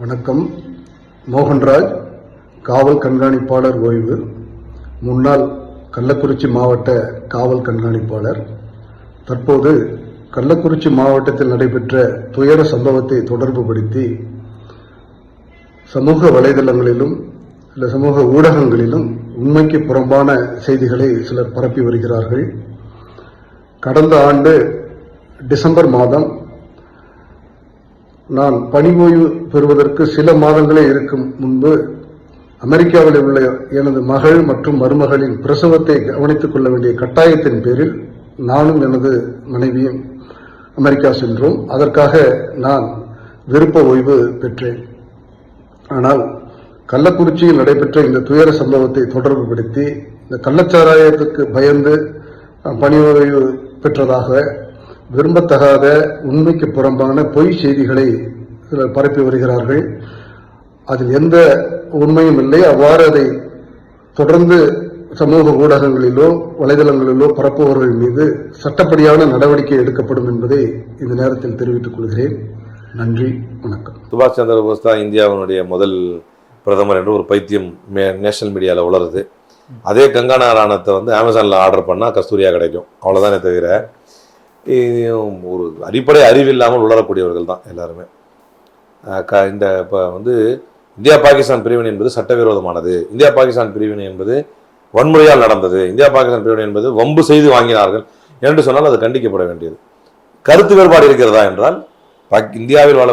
வணக்கம். மோகன்ராஜ் காவல் கண்காணிப்பாளர் ஓய்வு. முன்னாள் கள்ளக்குறிச்சி மாவட்ட காவல் கண்காணிப்பாளர். தற்போது கள்ளக்குறிச்சி மாவட்டத்தில் நடைபெற்ற துயர சம்பவத்தை தொடர்புபடுத்தி சமூக வலைதளங்களிலும் சில சமூக ஊடகங்களிலும் உண்மைக்கு புறம்பான செய்திகளை சிலர் பரப்பி வருகிறார்கள். கடந்த ஆண்டு டிசம்பர் மாதம் நான் பணி ஓய்வு பெறுவதற்கு சில மாதங்களே இருக்கும் முன்பு அமெரிக்காவில் உள்ள எனது மகள் மற்றும் மருமகளின் பிரசவத்தை கவனித்துக் கொள்ள வேண்டிய கட்டாயத்தின் பேரில் நானும் எனது மனைவியும் அமெரிக்கா சென்றோம். அதற்காக நான் விருப்ப ஓய்வு பெற்றேன். ஆனால் கள்ளக்குறிச்சியில் நடைபெற்ற இந்த துயர சம்பவத்தை தொடர்புபடுத்தி இந்த கள்ளச்சாராயத்துக்கு பயந்து பணி ஓய்வு பெற்றதாக விரும்பத்தகாத உண்மைக்கு புறம்பான பொய் செய்திகளை சிலர் பரப்பி வருகிறார்கள். அதில் எந்த உண்மையும் இல்லை. அவ்வாறு அதை தொடர்ந்து சமூக ஊடகங்களிலோ வலைதளங்களிலோ பரப்புபவர்கள் மீது சட்டப்படியான நடவடிக்கை எடுக்கப்படும் என்பதை இந்த நேரத்தில் தெரிவித்துக் கொள்கிறேன். நன்றி. வணக்கம். சுபாஷ் சந்திர போஸ் தான் இந்தியாவினுடைய முதல் பிரதமர் என்று ஒரு பைத்தியம் மே நேஷனல் மீடியாவில் உளருது அதே கங்கா ராணத்தை வந்து அமேசானில் ஆர்டர் பண்ணால் கஸ்தூரியா கிடைக்கும். அவ்வளோதானே தவிர ஒரு அடிப்படை அறிவு இல்லாமல் உளரக்கூடியவர்கள் தான் எல்லாருமே. க இந்த இப்போ வந்து இந்தியா பாகிஸ்தான் பிரிவினை என்பது சட்டவிரோதமானது. இந்தியா பாகிஸ்தான் பிரிவினை என்பது வன்முறையால் நடந்தது. இந்தியா பாகிஸ்தான் பிரிவினை என்பது வம்பு செய்து வாங்கினார்கள். என்று சொன்னால் அது கண்டிக்கப்பட வேண்டியது. கருத்து வேறுபாடு இருக்கிறதா என்றால் பாக்- இந்தியாவில் வாழ